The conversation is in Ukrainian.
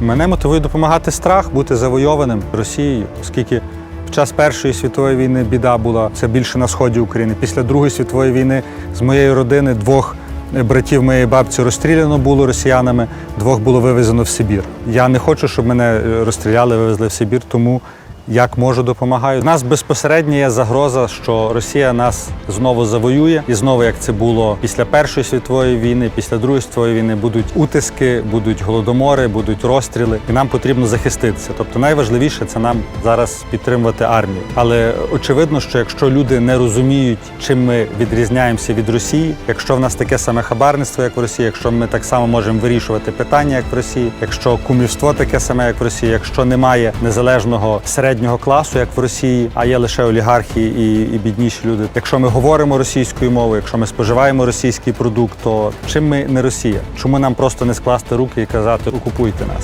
Мене мотивує допомагати страх, бути завойованим Росією, оскільки в час Першої світової війни біда була це більше на сході України. Після Другої світової війни з моєї родини двох е, братів моєї бабці розстріляно було росіянами, двох було вивезено в Сибір. Я не хочу, щоб мене е, розстріляли, вивезли в Сибір, тому як можу допомагаю. У нас безпосередньо є загроза, що Росія нас знову завоює, і знову, як це було після Першої світової війни, після Другої світової війни, будуть утиски, будуть голодомори, будуть розстріли, і нам потрібно захиститися. Тобто найважливіше це нам зараз підтримувати армію. Але очевидно, що якщо люди не розуміють, чим ми відрізняємося від Росії, якщо в нас таке саме хабарництво, як в Росії, якщо ми так само можемо вирішувати питання, як в Росії, якщо кумівство таке саме, як в Росії, якщо немає незалежного середнього класу, як в Росії, а є лише олігархи і, і бідніші люди. Якщо ми говоримо російською мовою, якщо ми споживаємо російський продукт, то чим ми не Росія? Чому нам просто не скласти руки і казати окупуйте нас?